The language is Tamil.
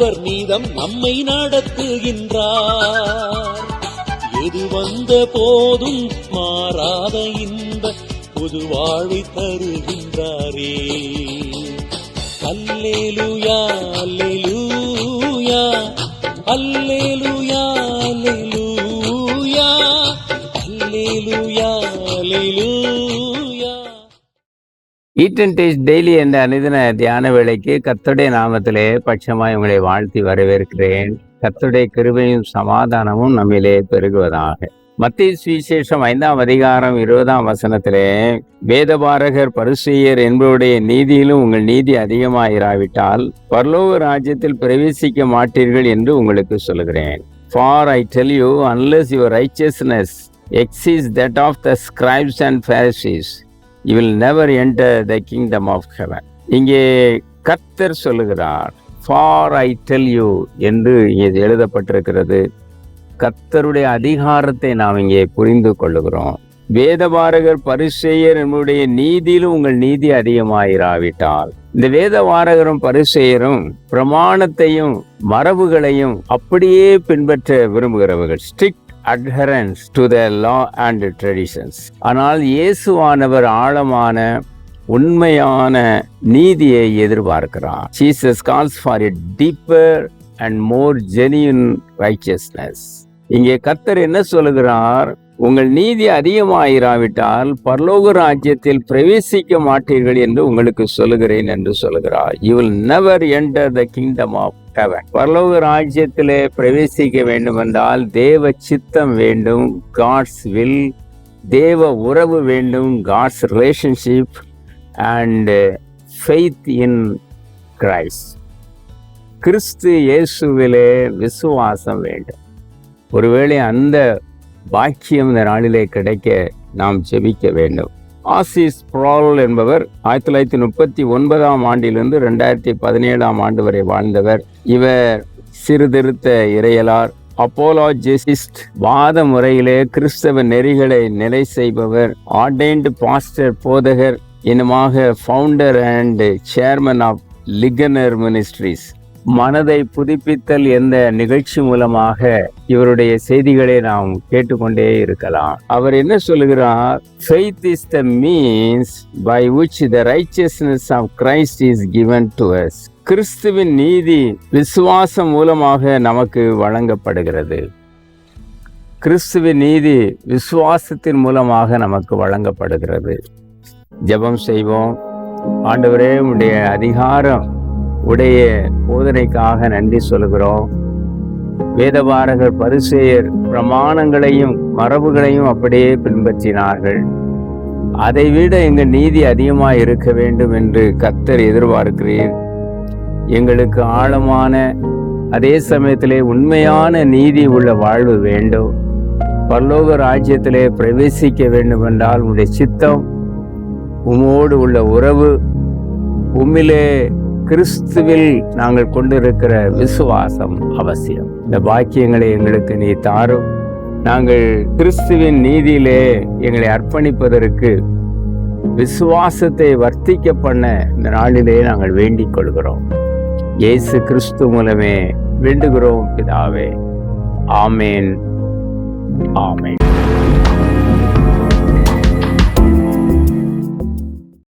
அவர் நீதம் நம்மை நடத்துகின்றார் எது வந்த போதும் மாறாத இந்த புது வாழ்வை தருகின்றாரே. அல்லேலுயா அல்லேலுயா அல்லேலுயா அல்லேலுயா அல்லேலுயா அல்லேலுயா ஈட் அண்ட் டேஸ்ட் டெய்லி என்ற அனுதின தியான வேலைக்கு கத்துடைய நாமத்திலே பட்சமாய் உங்களை வாழ்த்தி வரவேற்கிறேன். கத்துடைய கிருபையும் சமாதானமும் நம்மிலே பெருகுவதாக. மத்திய சுவிசேஷம் ஐந்தாம் அதிகாரம் இருபதாம் வசனத்திலே வேதபாரகர் பரிசெயர் என்பவருடைய நீதியிலும் உங்கள் நீதி அதிகமாயிராவிட்டால் பரலோக ராஜ்யத்தில் பிரவேசிக்க மாட்டீர்கள் என்று உங்களுக்கு சொல்கிறேன் for I tell you unless your righteousness exceeds that of the scribes and Pharisees, you will never enter the kingdom of heaven இங்கே கர்த்தர் சொல்லுகிறார் ஃபார் ஐ டெல் யூ என்று இங்கே எழுதப்பட்டிருக்கிறது. கர்த்தருடைய அதிகாரத்தை நாம் இங்கே புரிந்து கொள்ளுகிறோம். வேதபாரகர் பரிசெயர் நம்முடைய நீதியிலும் உங்கள் நீதி அதிகமாயிராவிட்டால். இந்த வேதவாரகரும் பரிசெயரும் பிரமாணத்தையும் மரபுகளையும் அப்படியே பின்பற்ற விரும்புகிறவர்கள் strict adherence to the law and traditions ஆனால் இயேசுவானவர் ஆழமான உண்மையான நீதியை எதிர்பார்க்கிறார். Jesus calls for a deeper and more genuine righteousness இங்கே கத்தர் என்ன சொல்லுகிறார்? உங்கள் நீதி அதிகமாயிராவிட்டால் பரலோக ராஜ்யத்தில் பிரவேசிக்க மாட்டீர்கள் என்று உங்களுக்கு சொல்லுகிறேன் என்று சொல்லுகிறார். You will never enter the kingdom of heaven பரலோக ராஜ்யத்திலே பிரவேசிக்க வேண்டுமென்றால் தேவ சித்தம் வேண்டும் காட்ஸ் வில் தேவ உறவு வேண்டும் God's relationship and faith in Christ கிறிஸ்து இயேசுவிலே விசுவாசம் வேண்டும். ஒருவேளை அந்த பாக்கியம் இந்த நாளிலே கிடைக்க நாம் ஜெபிக்க வேண்டும். ஆசிஸ் ப்ரால் என்பவர் ஆயிரத்தி தொள்ளாயிரத்தி முப்பத்தி ஒன்பதாம் ஆண்டிலிருந்து ரெண்டாயிரத்தி பதினேழாம் ஆண்டு வரை வாழ்ந்தவர். இவர் சிறுதிருத்த இறையலார் அப்போலாஜிஸ்ட் வாத முறையிலே கிறிஸ்தவ நெறிகளை நிலை செய்பவர் ஆர்டைன்டு பாஸ்டர் போதகர் இனமாக founder and chairman of Ligonier ministries மனதை புதுப்பித்தல் என்ற நிகழ்ச்சி மூலமாக இவருடைய செய்திகளை நாம் கேட்டுக்கொண்டே இருக்கலாம். அவர் என்ன சொல்லுகிறார்? Faith is the means by which the righteousness of Christ is given to us கிறிஸ்துவின் நீதி விசுவாசம் மூலமாக நமக்கு வழங்கப்படுகிறது. கிறிஸ்துவின் நீதி விசுவாசத்தின் மூலமாக நமக்கு வழங்கப்படுகிறது. ஜெபம் செய்வோம். ஆண்டவரே உடைய அதிகாரம் உடைய போதனைக்காக நன்றி சொல்கிறோம் வேதபாரகர் பரிசேயர் பிரமாணங்களையும் மரபுகளையும் அப்படியே பின்பற்றினார்கள். அதை விட எங்கள் நீதி அதிகமாக இருக்க வேண்டும் என்று கத்தர் எதிர்பார்க்கிறீர். எங்களுக்கு ஆழமான அதே சமயத்திலே உண்மையான நீதி உள்ள வாழ்வு வேண்டும். பல்லோக ராஜ்யத்திலே பிரவேசிக்க வேண்டும் என்றால் உடைய சித்தம் உமோடு உள்ள உறவு உம்மிலே கிறிஸ்துவில் நாங்கள் கொண்டிருக்கிற விசுவாசம் அவசியம். இந்த பாக்கியங்களை எங்களுக்கு நீ தாரும். நாங்கள் கிறிஸ்துவின் நீதியிலே எங்களை அர்ப்பணிப்பதற்கு விசுவாசத்தை வர்த்திக்க பண்ண இந்த நாளிலே நாங்கள் வேண்டிக் கொள்கிறோம். இயேசு கிறிஸ்து மூலமே வேண்டுகிறோம் பிதாவே. ஆமேன். ஆமேன்.